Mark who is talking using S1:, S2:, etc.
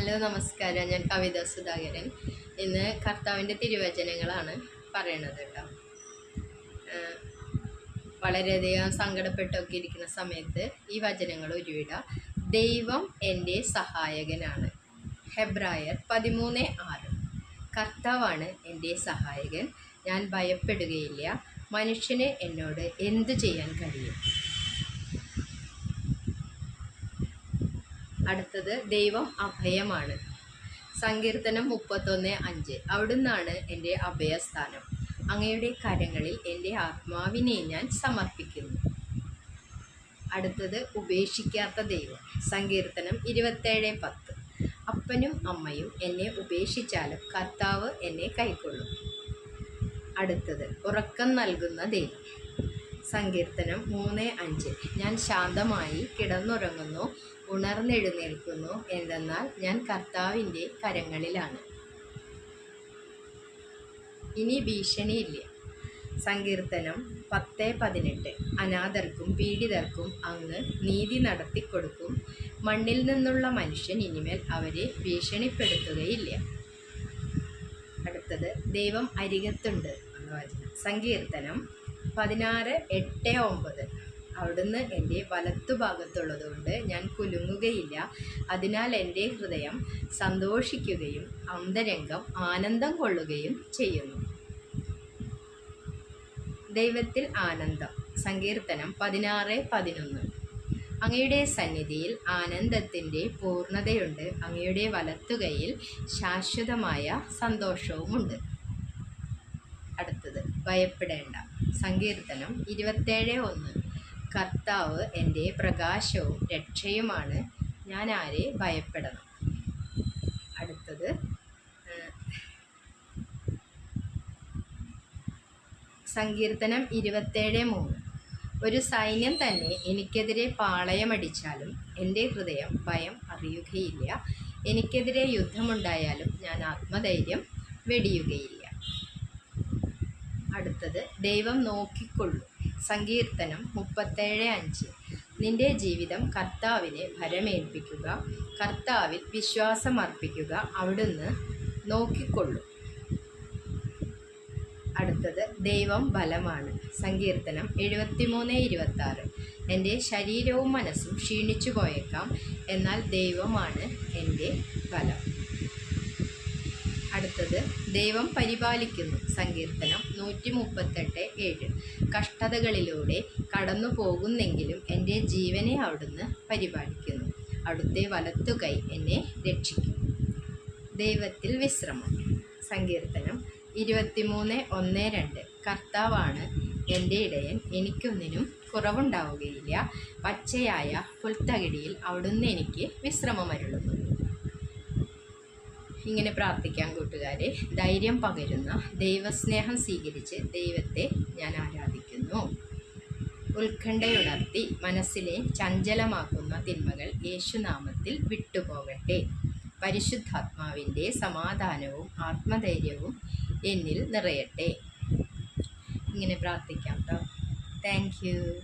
S1: Hello നമസ്കാരം. ഞാൻ കവിത സുധാകരൻ. ഇന്ന് കർത്താവിന്റെ തിരുവചനങ്ങളാണ് പറയണത് കേട്ടോ. വളരെയധികം സങ്കടപ്പെട്ടൊക്കെ ഇരിക്കുന്ന സമയത്ത് ഈ വചനങ്ങൾ ഒരുവിട ദൈവം എന്റെ സഹായകനാണ്. ഹെബ്രായർ പതിമൂന്ന് ആറ്. കർത്താവാണ് എന്റെ സഹായകൻ. ഞാൻ ഭയപ്പെടുകയില്ല. മനുഷ്യന് എന്നോട് എന്തു ചെയ്യാൻ കഴിയും? അടുത്തത് ദൈവം അഭയമാണ്. സങ്കീർത്തനം മുപ്പത്തൊന്ന് അഞ്ച്. അവിടുന്നാണ് എന്റെ അഭയസ്ഥാനം. അങ്ങയുടെ കരങ്ങളിൽ എന്റെ ആത്മാവിനെ ഞാൻ സമർപ്പിക്കുന്നു. അടുത്തത് ഉപേക്ഷിക്കാത്ത ദൈവം. സങ്കീർത്തനം ഇരുപത്തേഴ് പത്ത്. അപ്പനും അമ്മയും എന്നെ ഉപേക്ഷിച്ചാലും കർത്താവ് എന്നെ കൈക്കൊള്ളും. അടുത്തത് ഉറക്കം നൽകുന്ന ദൈവം. സങ്കീർത്തനം മൂന്ന് അഞ്ച്. ഞാൻ ശാന്തമായി കിടന്നുറങ്ങുന്നു ഉണർന്നെഴുന്നേൽക്കുന്നു എന്തെന്നാൽ ഞാൻ കർത്താവിന്റെ കരങ്ങളിലാണ്. ഇനി ഭീഷണിയില്ല. സങ്കീർത്തനം പത്ത് പതിനെട്ട്. അനാഥർക്കും പീഡിതർക്കും അങ്ങ് നീതി നടത്തിക്കൊടുക്കും. മണ്ണിൽ നിന്നുള്ള മനുഷ്യൻ ഇനിമേൽ അവരെ ഭീഷണിപ്പെടുത്തുകയില്ല. അടുത്തത് ദൈവം അരികത്തുണ്ട് എന്ന വചനം സങ്കീർത്തനം പതിനാറ് എട്ട് ഒമ്പത്. അവിടുന്ന് എന്റെ വലത്തുഭാഗത്തുള്ളതുകൊണ്ട് ഞാൻ കുലുങ്ങുകയില്ല. അതിനാൽ എന്റെ ഹൃദയം സന്തോഷിക്കുകയും അന്തരംഗം ആനന്ദം കൊള്ളുകയും ചെയ്യുന്നു. ദൈവത്തിൽ ആനന്ദം. സങ്കീർത്തനം പതിനാറ് പതിനൊന്ന്. അങ്ങയുടെ സന്നിധിയിൽ ആനന്ദത്തിന്റെ പൂർണതയുണ്ട്. അങ്ങയുടെ വലത്തുകയിൽ ശാശ്വതമായ സന്തോഷവുമുണ്ട്. അടുത്തത്. ഭയപ്പെടേണ്ട. സങ്കീർത്തനം ഇരുപത്തേഴ് ഒന്ന്. കർത്താവ് എന്റെ പ്രകാശവും രക്ഷയുമാണ്. ഞാൻ ആരെ ഭയപ്പെടണം? അടുത്തത് സങ്കീർത്തനം ഇരുപത്തേഴ് മൂന്ന്. ഒരു സൈന്യം തന്നെ എനിക്കെതിരെ പാളയമടിച്ചാലും എന്റെ ഹൃദയം ഭയം അറിയുകയില്ല. എനിക്കെതിരെ യുദ്ധമുണ്ടായാലും ഞാൻ ആത്മധൈര്യം വെടിയുകയില്ല. അടുത്തത് ദൈവം നോക്കിക്കൊള്ളും. സങ്കീർത്തനം മുപ്പത്തേഴ് അഞ്ച്. നിന്റെ ജീവിതം കർത്താവിനെ ഭരമേൽപ്പിക്കുക കർത്താവിൽ വിശ്വാസമർപ്പിക്കുക അവിടുന്ന് നോക്കിക്കൊള്ളും. അടുത്തത് ദൈവം ബലമാണ്. സങ്കീർത്തനം എഴുപത്തിമൂന്ന് ഇരുപത്തി ആറ് എന്റെ ശരീരവും മനസ്സും ക്ഷീണിച്ചു പോയേക്കാം എന്നാൽ ദൈവമാണ് എന്റെ ബലം. അടുത്തത് ദൈവം പരിപാലിക്കുന്നു. സങ്കീർത്തനം നൂറ്റി മുപ്പത്തെട്ട് ഏഴ്. കഷ്ടതകളിലൂടെ കടന്നു പോകുന്നെങ്കിലും എന്റെ ജീവനെ അവിടുന്ന് പരിപാലിക്കുന്നു. അവിടുത്തെ വലത്തുകൈ എന്നെ രക്ഷിക്കും. ദൈവത്തിൽ വിശ്രമം. സങ്കീർത്തനം ഇരുപത്തിമൂന്ന് ഒന്ന് രണ്ട്. കർത്താവാണ് എന്റെ ഇടയൻ. എനിക്കൊന്നിനും കുറവുണ്ടാവുകയില്ല. പച്ചയായ പുൽത്തകിടിയിൽ അവിടുന്ന് എനിക്ക് വിശ്രമമരുളുന്നു. ഇങ്ങനെ പ്രാർത്ഥിക്കാം കൂട്ടുകാരെ. ധൈര്യം പകരുന്ന ദൈവസ്നേഹം സ്വീകരിച്ച് ദൈവത്തെ ഞാൻ ആരാധിക്കുന്നു. ഉത്കണ്ഠയുണർത്തി മനസ്സിനെ ചഞ്ചലമാക്കുന്ന തിന്മകൾ യേശുനാമത്തിൽ വിട്ടുപോകട്ടെ. പരിശുദ്ധാത്മാവിന്റെ സമാധാനവും ആത്മധൈര്യവും എന്നിൽ നിറയട്ടെ. ഇങ്ങനെ പ്രാർത്ഥിക്കാം കേട്ടോ. താങ്ക്